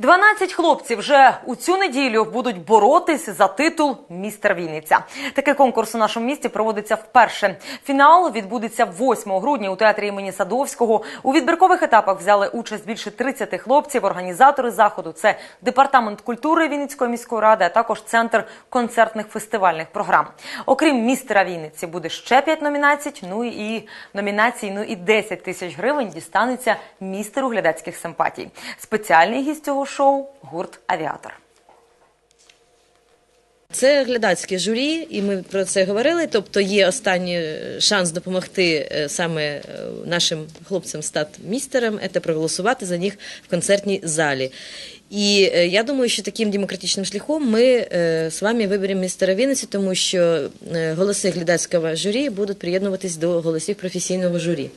12 хлопців вже у цю неділю будуть боротись за титул містер Вінниця. Такий конкурс у нашому місті проводиться вперше. Фінал відбудеться 8 грудня у театрі імені Садовського. У відбіркових етапах взяли участь більше 30 хлопців. Організатори заходу це департамент культури Вінницької міської ради, а також центр концертних фестивальних програм. Окрім містера Вінниці, буде ще 5 номінацій. Ну і номінацій, ну і 10 тисяч гривень дістанеться містеру глядацьких симпатій. Спеціальний гість цього шоу гурт Авіатор. Це глядацьке журі, і ми про це говорили. Тобто є останній шанс допомогти е, саме е, нашим хлопцям стати містером, це проголосувати за них в концертній залі. І е, я думаю, що таким демократичним шляхом ми з вами виберемо містера Вінниці, тому що голоси глядацького журі будуть приєднуватись до голосів професійного журі.